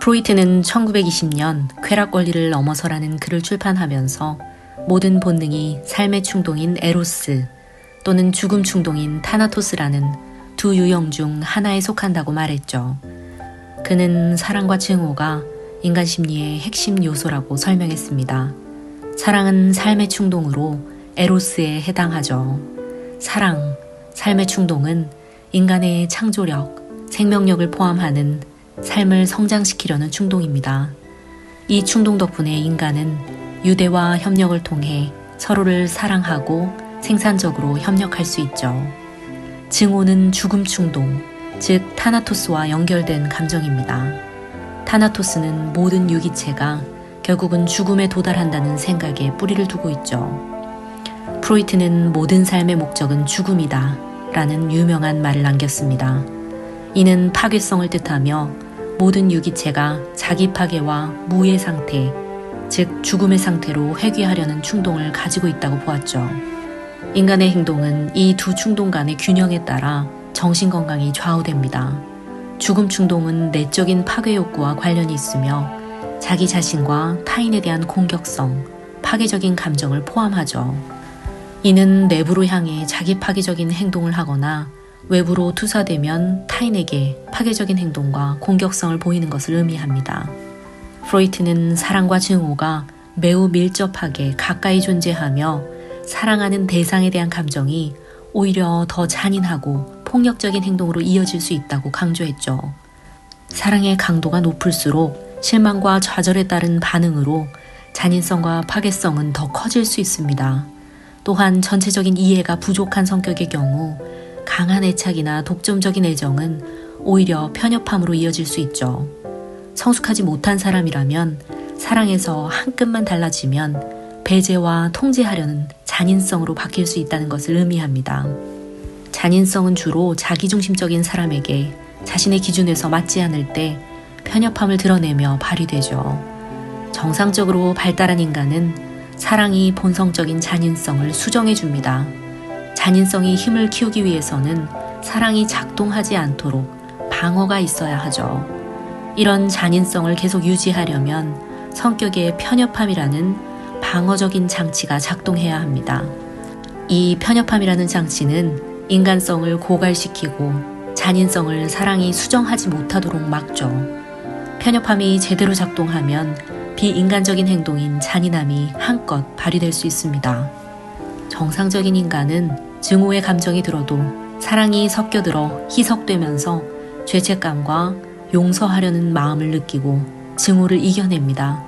프로이트는 1920년 쾌락 권리를 넘어서라는 글을 출판하면서 모든 본능이 삶의 충동인 에로스 또는 죽음 충동인 타나토스라는 두 유형 중 하나에 속한다고 말했죠. 그는 사랑과 증오가 인간 심리의 핵심 요소라고 설명했습니다. 사랑은 삶의 충동으로 에로스에 해당하죠. 사랑, 삶의 충동은 인간의 창조력, 생명력을 포함하는 삶을 성장시키려는 충동입니다. 이 충동 덕분에 인간은 유대와 협력을 통해 서로를 사랑하고 생산적으로 협력할 수 있죠. 증오는 죽음 충동, 즉 타나토스와 연결된 감정입니다. 타나토스는 모든 유기체가 결국은 죽음에 도달한다는 생각에 뿌리를 두고 있죠. 프로이트는 모든 삶의 목적은 죽음이다 라는 유명한 말을 남겼습니다. 이는 파괴성을 뜻하며 모든 유기체가 자기 파괴와 무의 상태, 즉 죽음의 상태로 회귀하려는 충동을 가지고 있다고 보았죠. 인간의 행동은 이 두 충동 간의 균형에 따라 정신 건강이 좌우됩니다. 죽음 충동은 내적인 파괴 욕구와 관련이 있으며 자기 자신과 타인에 대한 공격성, 파괴적인 감정을 포함하죠. 이는 내부로 향해 자기 파괴적인 행동을 하거나 외부로 투사되면 타인에게 파괴적인 행동과 공격성을 보이는 것을 의미합니다. 프로이트는 사랑과 증오가 매우 밀접하게 가까이 존재하며 사랑하는 대상에 대한 감정이 오히려 더 잔인하고 폭력적인 행동으로 이어질 수 있다고 강조했죠. 사랑의 강도가 높을수록 실망과 좌절에 따른 반응으로 잔인성과 파괴성은 더 커질 수 있습니다. 또한 전체적인 이해가 부족한 성격의 경우 강한 애착이나 독점적인 애정은 오히려 편협함으로 이어질 수 있죠. 성숙하지 못한 사람이라면 사랑에서 한 끗만 달라지면 배제와 통제하려는 잔인성으로 바뀔 수 있다는 것을 의미합니다. 잔인성은 주로 자기중심적인 사람에게 자신의 기준에서 맞지 않을 때 편협함을 드러내며 발휘되죠. 정상적으로 발달한 인간은 사랑이 본성적인 잔인성을 수정해 줍니다. 잔인성이 힘을 키우기 위해서는 사랑이 작동하지 않도록 방어가 있어야 하죠. 이런 잔인성을 계속 유지하려면 성격의 편협함이라는 방어적인 장치가 작동해야 합니다. 이 편협함이라는 장치는 인간성을 고갈시키고 잔인성을 사랑이 수정하지 못하도록 막죠. 편협함이 제대로 작동하면 비인간적인 행동인 잔인함이 한껏 발휘될 수 있습니다. 정상적인 인간은 증오의 감정이 들어도 사랑이 섞여들어 희석되면서 죄책감과 용서하려는 마음을 느끼고 증오를 이겨냅니다.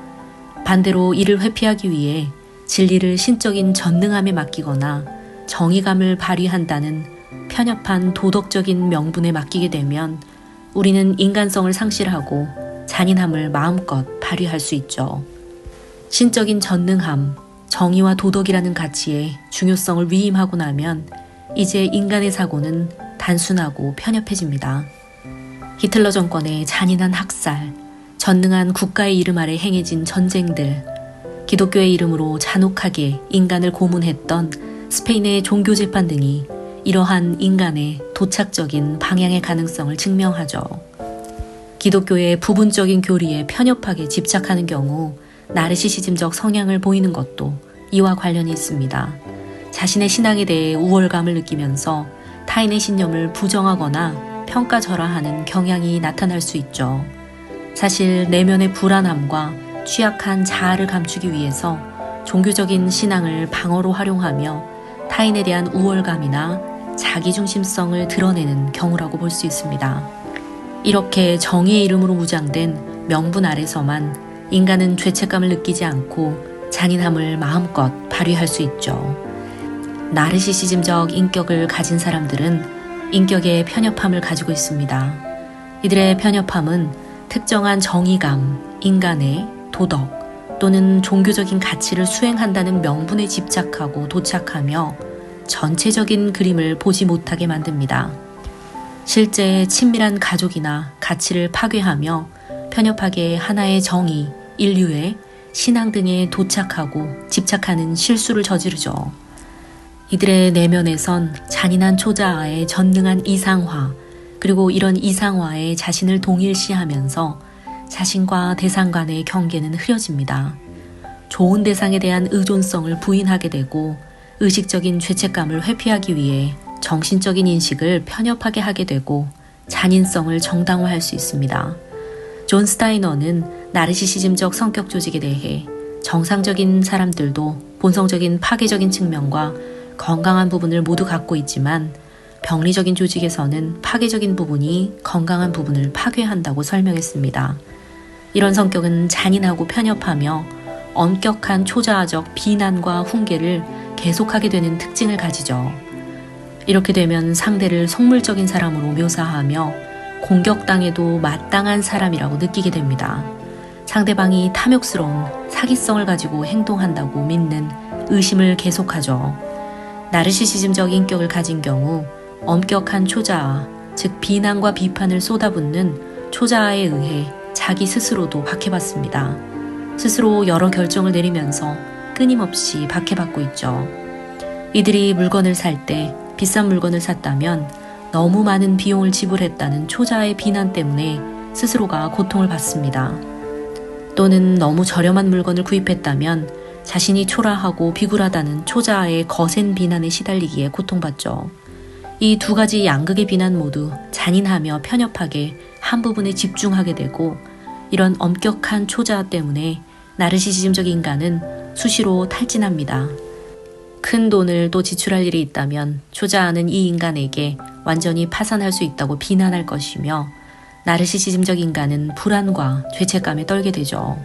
반대로 이를 회피하기 위해 진리를 신적인 전능함에 맡기거나 정의감을 발휘한다는 편협한 도덕적인 명분에 맡기게 되면 우리는 인간성을 상실하고 잔인함을 마음껏 발휘할 수 있죠. 신적인 전능함, 정의와 도덕이라는 가치의 중요성을 위임하고 나면 이제 인간의 사고는 단순하고 편협해집니다. 히틀러 정권의 잔인한 학살, 전능한 국가의 이름 아래 행해진 전쟁들, 기독교의 이름으로 잔혹하게 인간을 고문했던 스페인의 종교 재판 등이 이러한 인간의 도착적인 방향의 가능성을 증명하죠. 기독교의 부분적인 교리에 편협하게 집착하는 경우 나르시시즘적 성향을 보이는 것도 이와 관련이 있습니다. 자신의 신앙에 대해 우월감을 느끼면서 타인의 신념을 부정하거나 평가절하하는 경향이 나타날 수 있죠. 사실 내면의 불안함과 취약한 자아를 감추기 위해서 종교적인 신앙을 방어로 활용하며 타인에 대한 우월감이나 자기중심성을 드러내는 경우라고 볼 수 있습니다. 이렇게 정의의 이름으로 무장된 명분 아래서만 인간은 죄책감을 느끼지 않고 잔인함을 마음껏 발휘할 수 있죠. 나르시시즘적 인격을 가진 사람들은 인격의 편협함을 가지고 있습니다. 이들의 편협함은 특정한 정의감, 인간의 도덕 또는 종교적인 가치를 수행한다는 명분에 집착하고 도착하며 전체적인 그림을 보지 못하게 만듭니다. 실제 친밀한 가족이나 가치를 파괴하며 편협하게 하나의 정의, 인류의 신앙 등에 도착하고 집착하는 실수를 저지르죠. 이들의 내면에선 잔인한 초자아의 전능한 이상화, 그리고 이런 이상화에 자신을 동일시하면서 자신과 대상 간의 경계는 흐려집니다. 좋은 대상에 대한 의존성을 부인하게 되고 의식적인 죄책감을 회피하기 위해 정신적인 인식을 편협하게 하게 되고 잔인성을 정당화할 수 있습니다. 존 스타이너는 나르시시즘적 성격 조직에 대해 정상적인 사람들도 본성적인 파괴적인 측면과 건강한 부분을 모두 갖고 있지만 병리적인 조직에서는 파괴적인 부분이 건강한 부분을 파괴한다고 설명했습니다. 이런 성격은 잔인하고 편협하며 엄격한 초자아적 비난과 훈계를 계속하게 되는 특징을 가지죠. 이렇게 되면 상대를 속물적인 사람으로 묘사하며 공격당해도 마땅한 사람이라고 느끼게 됩니다. 상대방이 탐욕스러운 사기성을 가지고 행동한다고 믿는 의심을 계속하죠. 나르시시즘적 인격을 가진 경우 엄격한 초자아, 즉 비난과 비판을 쏟아붓는 초자아에 의해 자기 스스로도 박해받습니다. 스스로 여러 결정을 내리면서 끊임없이 박해받고 있죠. 이들이 물건을 살 때 비싼 물건을 샀다면 너무 많은 비용을 지불했다는 초자아의 비난 때문에 스스로가 고통을 받습니다. 또는 너무 저렴한 물건을 구입했다면 자신이 초라하고 비굴하다는 초자아의 거센 비난에 시달리기에 고통받죠. 이 두 가지 양극의 비난 모두 잔인하며 편협하게 한 부분에 집중하게 되고 이런 엄격한 초자아 때문에 나르시시즘적 인간은 수시로 탈진합니다. 큰 돈을 또 지출할 일이 있다면 초자아는 이 인간에게 완전히 파산할 수 있다고 비난할 것이며 나르시시즘적 인간은 불안과 죄책감에 떨게 되죠.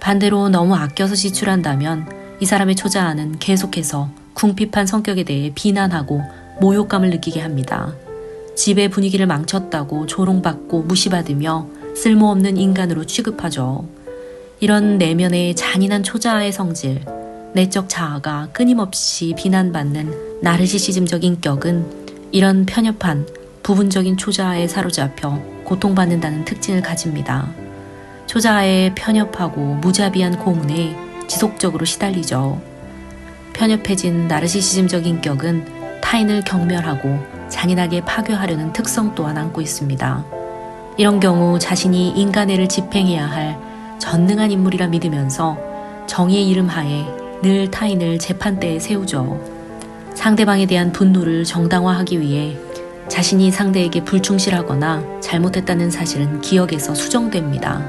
반대로 너무 아껴서 지출한다면 이 사람의 초자아는 계속해서 궁핍한 성격에 대해 비난하고 모욕감을 느끼게 합니다. 집의 분위기를 망쳤다고 조롱받고 무시받으며 쓸모없는 인간으로 취급하죠. 이런 내면의 잔인한 초자아의 성질, 내적 자아가 끊임없이 비난받는 나르시시즘적 인격은 이런 편협한 부분적인 초자아에 사로잡혀 고통받는다는 특징을 가집니다. 초자아의 편협하고 무자비한 고문에 지속적으로 시달리죠. 편협해진 나르시시즘적 인격은 타인을 경멸하고 잔인하게 파괴하려는 특성 또한 안고 있습니다. 이런 경우 자신이 인간애를 집행해야 할 전능한 인물이라 믿으면서 정의의 이름 하에 늘 타인을 재판대에 세우죠. 상대방에 대한 분노를 정당화하기 위해 자신이 상대에게 불충실하거나 잘못했다는 사실은 기억에서 수정됩니다.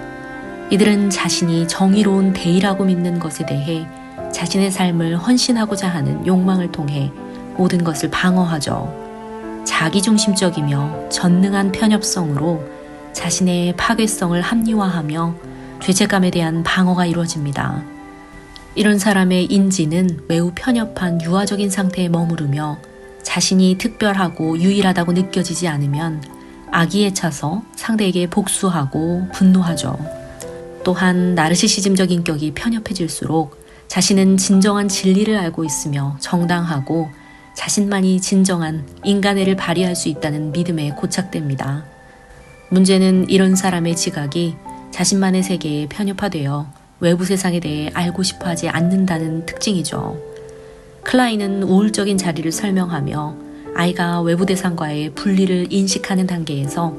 이들은 자신이 정의로운 대의라고 믿는 것에 대해 자신의 삶을 헌신하고자 하는 욕망을 통해 모든 것을 방어하죠. 자기중심적이며 전능한 편협성으로 자신의 파괴성을 합리화하며 죄책감에 대한 방어가 이루어집니다. 이런 사람의 인지는 매우 편협한 유아적인 상태에 머무르며 자신이 특별하고 유일하다고 느껴지지 않으면 악의에 차서 상대에게 복수하고 분노하죠. 또한 나르시시즘적 인격이 편협해질수록 자신은 진정한 진리를 알고 있으며 정당하고 자신만이 진정한 인간애를 발휘할 수 있다는 믿음에 고착됩니다. 문제는 이런 사람의 지각이 자신만의 세계에 편협화되어 외부 세상에 대해 알고 싶어 하지 않는다는 특징이죠. 클라인은 우울적인 자리를 설명하며 아이가 외부 대상과의 분리를 인식하는 단계에서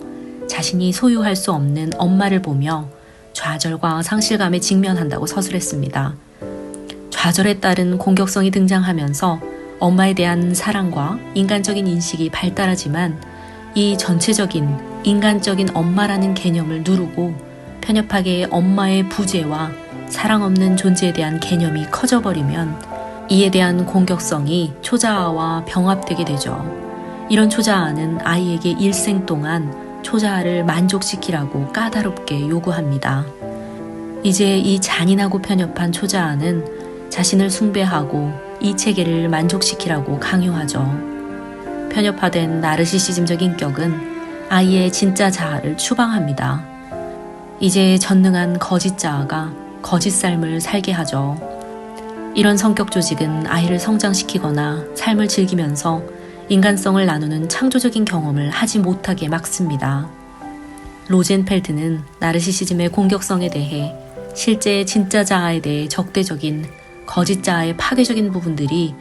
자신이 소유할 수 없는 엄마를 보며 좌절과 상실감에 직면한다고 서술했습니다. 좌절에 따른 공격성이 등장하면서 엄마에 대한 사랑과 인간적인 인식이 발달하지만 이 전체적인 인간적인 엄마라는 개념을 누르고 편협하게 엄마의 부재와 사랑 없는 존재에 대한 개념이 커져버리면 이에 대한 공격성이 초자아와 병합되게 되죠. 이런 초자아는 아이에게 일생 동안 초자아를 만족시키라고 까다롭게 요구합니다. 이제 이 잔인하고 편협한 초자아는 자신을 숭배하고 이 체계를 만족시키라고 강요하죠. 편협화된 나르시시즘적 인격은 아이의 진짜 자아를 추방합니다. 이제 전능한 거짓 자아가 거짓 삶을 살게 하죠. 이런 성격 조직은 아이를 성장시키거나 삶을 즐기면서 인간성을 나누는 창조적인 경험을 하지 못하게 막습니다. 로젠펠트는 나르시시즘의 공격성에 대해 실제 진짜 자아에 대해 적대적인 거짓 자아의 파괴적인 부분들이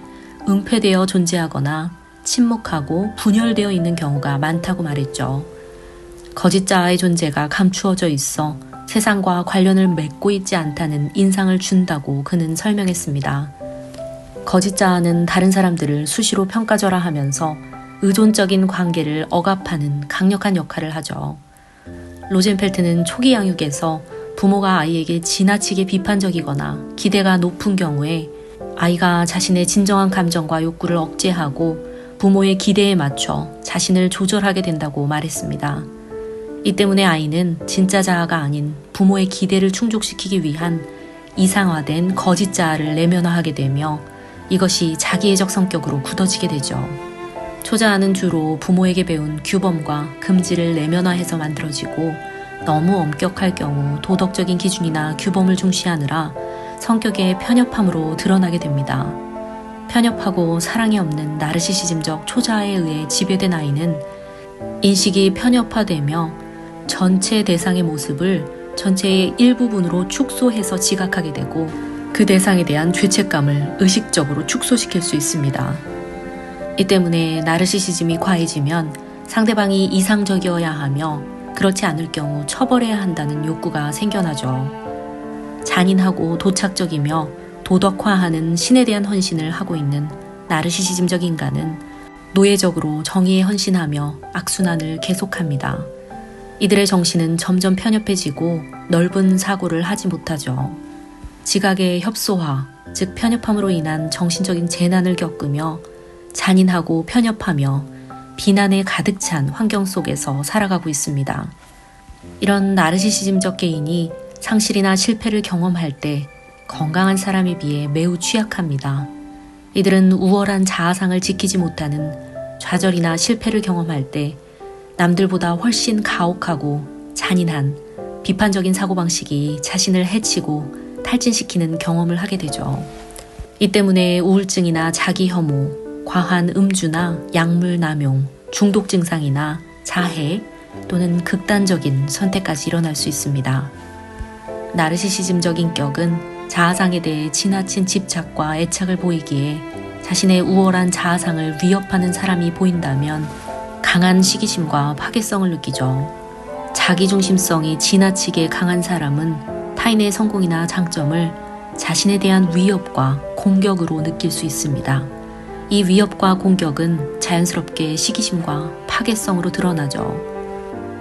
은폐되어 존재하거나 침묵하고 분열되어 있는 경우가 많다고 말했죠. 거짓 자아의 존재가 감추어져 있어 세상과 관련을 맺고 있지 않다는 인상을 준다고 그는 설명했습니다. 거짓자아는 다른 사람들을 수시로 평가절하 하면서 의존적인 관계를 억압하는 강력한 역할을 하죠. 로젠펠트는 초기 양육에서 부모가 아이에게 지나치게 비판적이거나 기대가 높은 경우에 아이가 자신의 진정한 감정과 욕구를 억제하고 부모의 기대에 맞춰 자신을 조절하게 된다고 말했습니다. 이 때문에 아이는 진짜 자아가 아닌 부모의 기대를 충족시키기 위한 이상화된 거짓 자아를 내면화하게 되며 이것이 자기애적 성격으로 굳어지게 되죠. 초자아는 주로 부모에게 배운 규범과 금지를 내면화해서 만들어지고 너무 엄격할 경우 도덕적인 기준이나 규범을 중시하느라 성격의 편협함으로 드러나게 됩니다. 편협하고 사랑이 없는 나르시시즘적 초자아에 의해 지배된 아이는 인식이 편협화되며 전체 대상의 모습을 전체의 일부분으로 축소해서 지각하게 되고 그 대상에 대한 죄책감을 의식적으로 축소시킬 수 있습니다. 이 때문에 나르시시즘이 과해지면 상대방이 이상적이어야 하며 그렇지 않을 경우 처벌해야 한다는 욕구가 생겨나죠. 잔인하고 도착적이며 도덕화하는 신에 대한 헌신을 하고 있는 나르시시즘적 인간은 노예적으로 정의에 헌신하며 악순환을 계속합니다. 이들의 정신은 점점 편협해지고 넓은 사고를 하지 못하죠. 지각의 협소화, 즉 편협함으로 인한 정신적인 재난을 겪으며 잔인하고 편협하며 비난에 가득 찬 환경 속에서 살아가고 있습니다. 이런 나르시시즘적 개인이 상실이나 실패를 경험할 때 건강한 사람에 비해 매우 취약합니다. 이들은 우월한 자아상을 지키지 못하는 좌절이나 실패를 경험할 때 남들보다 훨씬 가혹하고 잔인한 비판적인 사고방식이 자신을 해치고 탈진시키는 경험을 하게 되죠. 이 때문에 우울증이나 자기 혐오, 과한 음주나 약물 남용, 중독 증상이나 자해 또는 극단적인 선택까지 일어날 수 있습니다. 나르시시즘적 인격은 자아상에 대해 지나친 집착과 애착을 보이기에 자신의 우월한 자아상을 위협하는 사람이 보인다면 강한 시기심과 파괴성을 느끼죠. 자기중심성이 지나치게 강한 사람은 타인의 성공이나 장점을 자신에 대한 위협과 공격으로 느낄 수 있습니다. 이 위협과 공격은 자연스럽게 시기심과 파괴성으로 드러나죠.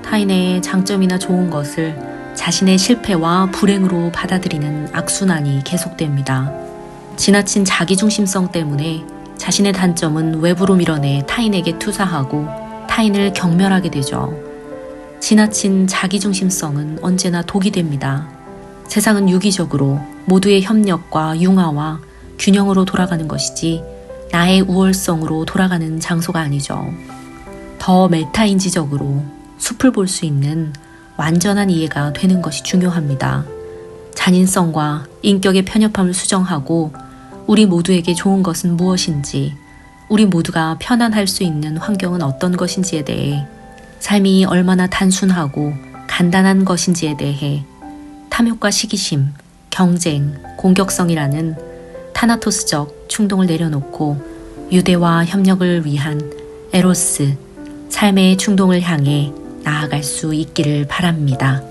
타인의 장점이나 좋은 것을 자신의 실패와 불행으로 받아들이는 악순환이 계속됩니다. 지나친 자기중심성 때문에 자신의 단점은 외부로 밀어내 타인에게 투사하고 타인을 경멸하게 되죠. 지나친 자기중심성은 언제나 독이 됩니다. 세상은 유기적으로 모두의 협력과 융화와 균형으로 돌아가는 것이지 나의 우월성으로 돌아가는 장소가 아니죠. 더 메타인지적으로 숲을 볼 수 있는 완전한 이해가 되는 것이 중요합니다. 잔인성과 인격의 편협함을 수정하고 우리 모두에게 좋은 것은 무엇인지, 우리 모두가 편안할 수 있는 환경은 어떤 것인지에 대해, 삶이 얼마나 단순하고 간단한 것인지에 대해 탐욕과 시기심, 경쟁, 공격성이라는 타나토스적 충동을 내려놓고 유대와 협력을 위한 에로스, 삶의 충동을 향해 나아갈 수 있기를 바랍니다.